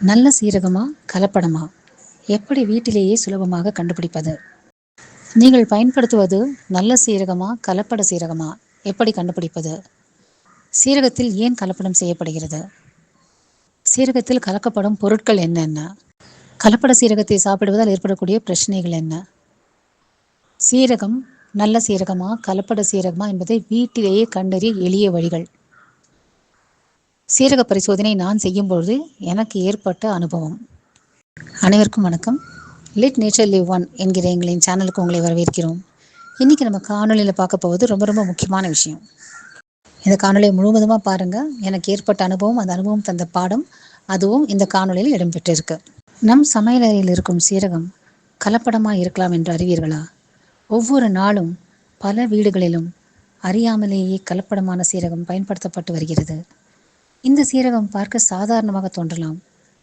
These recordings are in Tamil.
நல்ல சீரகமா கலப்படமா? எப்படி வீட்டிலேயே சுலபமாக கண்டுபிடிப்பது? நீங்கள் பயன்படுத்துவது நல்ல சீரகமா கலப்பட சீரகமா? எப்படி கண்டுபிடிப்பது? சீரகத்தில் ஏன் கலப்படம் செய்யப்படுகிறது? சீரகத்தில் கலக்கப்படும் பொருட்கள் என்னென்ன கலப்பட சீரகத்தை சாப்பிடுவதால் ஏற்படக்கூடிய பிரச்சனைகள் என்ன? சீரகம் நல்ல சீரகமா கலப்பட சீரகமா என்பதை வீட்டிலேயே கண்டறிய எளிய வழிகள். சீரக பரிசோதனை நான் செய்யும்பொழுது எனக்கு ஏற்பட்ட அனுபவம். அனைவருக்கும் வணக்கம். லிட் நேச்சர் லிவ் ஒன் என்கிற எங்களின் சேனலுக்கு உங்களை வரவேற்கிறோம். இன்றைக்கி நம்ம காணொலியில் பார்க்க போவது ரொம்ப ரொம்ப முக்கியமான விஷயம். இந்த காணொலியை முழுவதுமாக பாருங்கள் எனக்கு ஏற்பட்ட அனுபவம் அந்த அனுபவம் தந்த பாடம் அதுவும் இந்த காணொலியில் இடம்பெற்றிருக்கு. நம் சமையலறையில் இருக்கும் சீரகம் கலப்படமாக இருக்கலாம் என்று அறிவீர்களா? ஒவ்வொரு நாளும் பல வீடுகளிலும் அறியாமலேயே கலப்படமான சீரகம் பயன்படுத்தப்பட்டு வருகிறது. இந்த சீரகம் பார்க்க சாதாரணமாக தோன்றலாம்.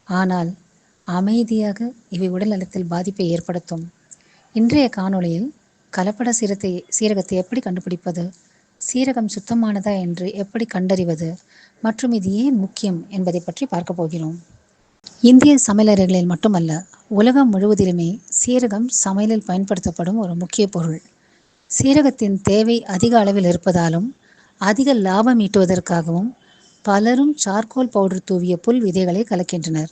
ஆனால் அமைதியாக இவை உடல் நலத்தில் பாதிப்பை ஏற்படுத்தும். இன்றைய காணொளியில் கலப்பட சீரத்தை சீரகத்தை எப்படி கண்டுபிடிப்பது? சீரகம் சுத்தமானதா என்று எப்படி கண்டறிவது? மற்றும் இது ஏன் முக்கியம் என்பதை பற்றி பார்க்க போகிறோம். இந்திய சமையலறைகளில் மட்டுமல்ல உலகம் முழுவதிலுமே சீரகம் சமையலில் பயன்படுத்தப்படும் ஒரு முக்கிய பொருள். சீரகத்தின் தேவை அதிக அளவில் இருப்பதாலும் அதிக லாபம் ஈட்டுவதற்காகவும் பலரும் சார்கோல் பவுடர் தூவிய புல் விதைகளை கலக்கின்றனர்.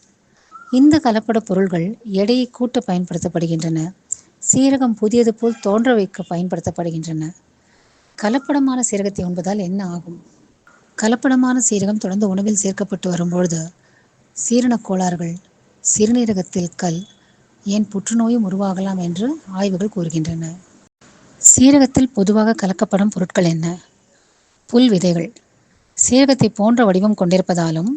இந்த கலப்பட பொருள்கள் எடையை கூட்ட பயன்படுத்தப்படுகின்றன. சீரகம் புதியது போல் தோன்ற வைக்க பயன்படுத்தப்படுகின்றன. கலப்படமான சீரகத்தை உண்பதால் என்ன ஆகும்? கலப்படமான சீரகம் தொடர்ந்து உணவில் சேர்க்கப்பட்டு வரும்பொழுது சீரண கோளாறுகள் சிறுநீரகத்தில் கல் ஏன் புற்றுநோயும் உருவாகலாம் என்று ஆய்வுகள் கூறுகின்றன. சீரகத்தில் பொதுவாக கலக்கப்படும் பொருட்கள் என்ன? புல் விதைகள். சீரகத்தை போன்ற வடிவம் கொண்டிருப்பதாலும்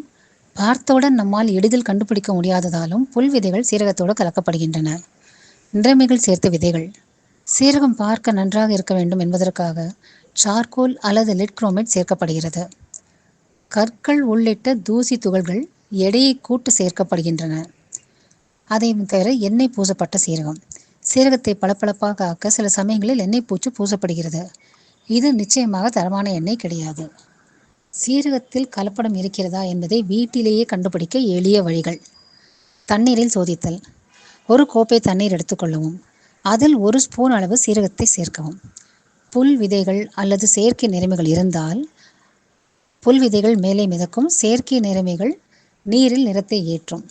பார்த்தவுடன் நம்மால் எளிதில் கண்டுபிடிக்க முடியாததாலும் புல் விதைகள் சீரகத்தோடு கலக்கப்படுகின்றன. நிறமிகள் சேர்த்த விதைகள். சீரகம் பார்க்க நன்றாக இருக்க வேண்டும் என்பதற்காக சார்கோல் அல்லது லெட் குரோமேட் சேர்க்கப்படுகிறது. கற்கள் உள்ளிட்ட தூசி துகள்கள் எடையை கூட்டு சேர்க்கப்படுகின்றன. அதை தவிர எண்ணெய் பூசப்பட்ட சீரகம். சீரகத்தை பளபளப்பாக ஆக்க சில சமயங்களில் எண்ணெய் பூச்சு பூசப்படுகிறது. இது நிச்சயமாக தரமான எண்ணெய் கிடையாது. சீரகத்தில் கலப்படம் இருக்கிறதா என்பதை வீட்டிலேயே கண்டுபிடிக்க எளிய வழிகள். தண்ணீரில் சோதித்தல். ஒரு கோப்பை தண்ணீர் எடுத்துக்கொள்ளவும் அதில் ஒரு ஸ்பூன் அளவு சீரகத்தை சேர்க்கவும். புல் விதைகள் அல்லது செயற்கை நிறமைகள் இருந்தால் புல் விதைகள் மேலே மிதக்கும். செயற்கை நிறமைகள் நீரில் நிறத்தை ஏற்றும்.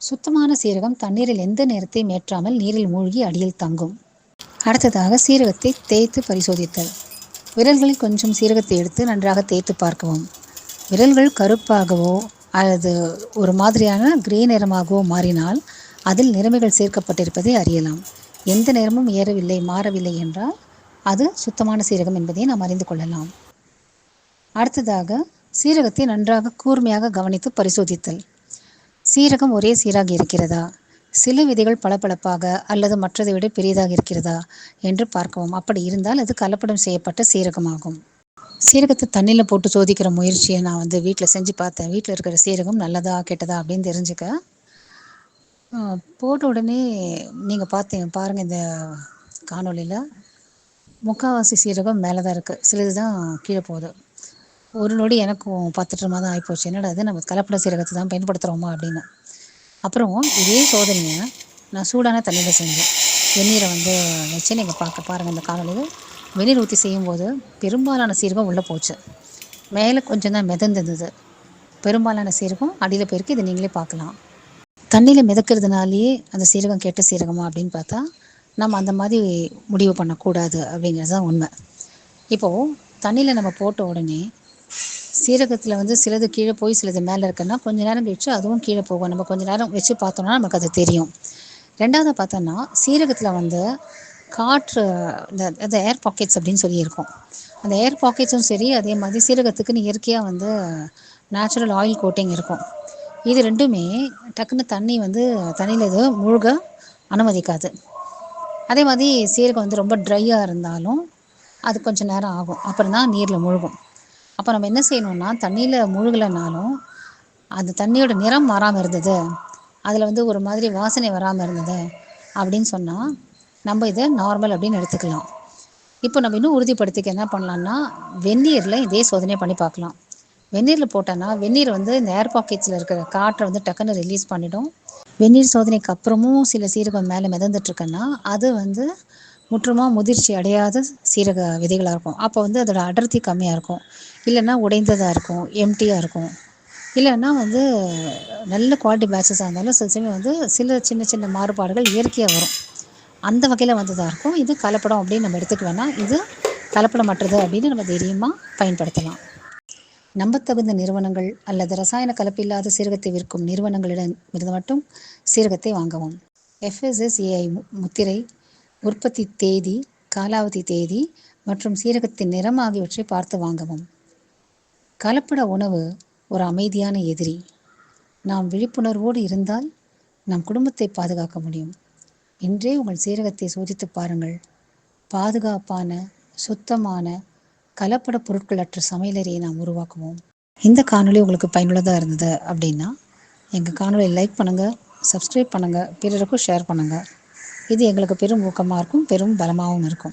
சுத்தமான சீரகம் தண்ணீரில் எந்த நிறத்தையும் ஏற்றாமல் நீரில் மூழ்கி அடியில் தங்கும். அடுத்ததாக சீரகத்தை தேய்த்து பரிசோதித்தல். விரல்களில் கொஞ்சம் சீரகத்தை எடுத்து நன்றாக தேய்த்து பார்க்கவும். விரல்கள் கருப்பாகவோ அல்லது ஒரு மாதிரியான கிரே நிறமாகவோ மாறினால் அதில் நிறமிகள் சேர்க்கப்பட்டிருப்பதை அறியலாம். எந்த நிறமும் ஏறவில்லை மாறவில்லை என்றால் அது சுத்தமான சீரகம் என்பதை நாம் அறிந்து கொள்ளலாம். அடுத்ததாக சீரகத்தை நன்றாக கூர்மையாக கவனித்து பரிசோதித்தல். சீரகம் ஒரே சீராக இருக்கிறதா? சில விதைகள் பளபளப்பாக அல்லது மற்றதை விட பெரியதாக இருக்கிறதா என்று பார்க்கவும். அப்படி இருந்தால் அது கலப்படம் செய்யப்பட்ட சீரகமாகும். சீரகத்தை தண்ணியில் போட்டு சோதிக்கிற முயற்சியை நான் வந்து வீட்டில் செஞ்சு பார்த்தேன். வீட்டில் இருக்கிற சீரகம் நல்லதா கெட்டதா அப்படின்னு தெரிஞ்சுக்க. போட்ட உடனே நீங்கள் பார்த்தீங்க பாருங்கள் இந்த காணொலியில் முக்கால்வாசி சீரகம் மேலே தான் இருக்குது சிலது தான் கீழே போகுது. ஒரு நொடி எனக்கும் பத்துட்டுமா தான் ஆகிப்போச்சு என்னடா அது நம்ம கலப்பட சீரகத்தை தான் பயன்படுத்துகிறோமா அப்படின்னு. அப்புறம் இதே சோதனையை நான் சூடான தண்ணியில் செஞ்சேன். வெந்நீரை வந்து வச்சு நீங்கள் பார்க்க பாருங்கள் இந்த காலையில் வெந்நீர் ஊற்றி செய்யும்போது பெரும்பாலான சீரகம் உள்ளே போச்சு. மேலே கொஞ்சம் தான் மிதந்துருந்தது பெரும்பாலான சீரகம் அடியில் போயிருக்கு. இதை நீங்களே பார்க்கலாம். தண்ணியில் மிதக்கிறதுனாலேயே அந்த சீரகம் கெட்ட சீரகமா அப்படின்னு பார்த்தா நம்ம அந்த மாதிரி முடிவு பண்ணக்கூடாது அப்படிங்கிறது தான் உண்மை. இப்போது தண்ணியில் நம்ம போட்ட உடனே சீரகத்தில் வந்து சிலது கீழே போய் சிலது மேலே இருக்குன்னா கொஞ்ச நேரம் கழிச்சு அதுவும் கீழே போகும். நம்ம கொஞ்ச நேரம் வச்சு பார்த்தோம்னா நமக்கு அது தெரியும். ரெண்டாவது பார்த்தோன்னா சீரகத்தில் வந்து காற்று இந்த அந்த ஏர் பாக்கெட்ஸ் அப்படின்னு சொல்லியிருக்கோம் அந்த ஏர் பாக்கெட்ஸும் சரி அதே மாதிரி சீரகத்துக்குன்னு இயற்கையாக வந்து நேச்சுரல் ஆயில் கோட்டிங் இருக்கும். இது ரெண்டுமே டக்குன்னு தண்ணி வந்து தண்ணியில் இது முழுக அனுமதிக்காது. அதே மாதிரி சீரகம் வந்து ரொம்ப ட்ரையாக இருந்தாலும் அது கொஞ்சம் நேரம் ஆகும். அப்புறம் தான் நீரில் முழுகும். அப்போ நம்ம என்ன செய்யணும்னா தண்ணியில் முழுகலைனாலும் அந்த தண்ணியோட நிறம் மாறாமல் இருந்தது. அதில் வந்து ஒரு மாதிரி வாசனை வராமல் இருந்தது அப்படின்னு சொன்னால் நம்ம இதை நார்மல் அப்படின்னு எடுத்துக்கலாம். இப்போ நம்ம இன்னும் உறுதிப்படுத்திக்க என்ன பண்ணலான்னா வெந்நீரில் இதே சோதனை பண்ணி பார்க்கலாம். வெந்நீரில் போட்டோன்னா வெந்நீர் வந்து இந்த ஏர் பாக்கெட்ஸில் இருக்கிற காற்றை வந்து டக்குன்னு ரிலீஸ் பண்ணிடும். வெந்நீர் சோதனைக்கு அப்புறமும் சில சீரகம் மேலே மிதந்துட்டுருக்குன்னா அது வந்து முற்றுமாக முதிர்ச்சி அடையாத சீரக விதைகளாக இருக்கும். அப்போ வந்து அதோட அடர்த்தி கம்மியாக இருக்கும். இல்லைன்னா உடைந்ததாக இருக்கும். எம்டியாக இருக்கும். இல்லைன்னா வந்து நல்ல குவாலிட்டி பேட்சஸாக இருந்தாலும் சில சமயம் வந்து சில சின்ன சின்ன மாறுபாடுகள் இயற்கையாக வரும். அந்த வகையில் வந்ததாக இருக்கும். இது கலப்படம் அப்படின்னு நம்ம எடுத்துக்க வேணாம் இது கலப்படமற்றது அப்படின்னு நம்ம தைரியமாக பயன்படுத்தலாம். நம்பத்தகுந்த நிறுவனங்கள் அல்லது ரசாயன கலப்பில்லாத சீரகத்தை விற்கும் நிறுவனங்களிடம் இருந்து மட்டும் சீரகத்தை வாங்கவும். எஃப்எஸ்எஸ்ஏஐ முத்திரை உற்பத்தி தேதி காலாவதி தேதி மற்றும் சீரகத்தின் நிறம் ஆகியவற்றை பார்த்து வாங்கவும். கலப்பட உணவு ஒரு அமைதியான எதிரி. நாம் விழிப்புணர்வோடு இருந்தால் நம் குடும்பத்தை பாதுகாக்க முடியும். இன்றே உங்கள் சீரகத்தை சோதித்து பாருங்கள். பாதுகாப்பான சுத்தமான கலப்பட பொருட்களற்ற சமையலறையை நாம் உருவாக்குவோம். இந்த காணொளி உங்களுக்கு பயனுள்ளதாக இருந்தது அப்படின்னா எங்கள் காணொலியை லைக் பண்ணுங்கள் சப்ஸ்கிரைப் பண்ணுங்கள் பிறருக்கும் ஷேர் பண்ணுங்கள் இது எங்களுக்கு பெரும் ஊக்கமாக இருக்கும் பெரும் பலமாகவும் இருக்கும்.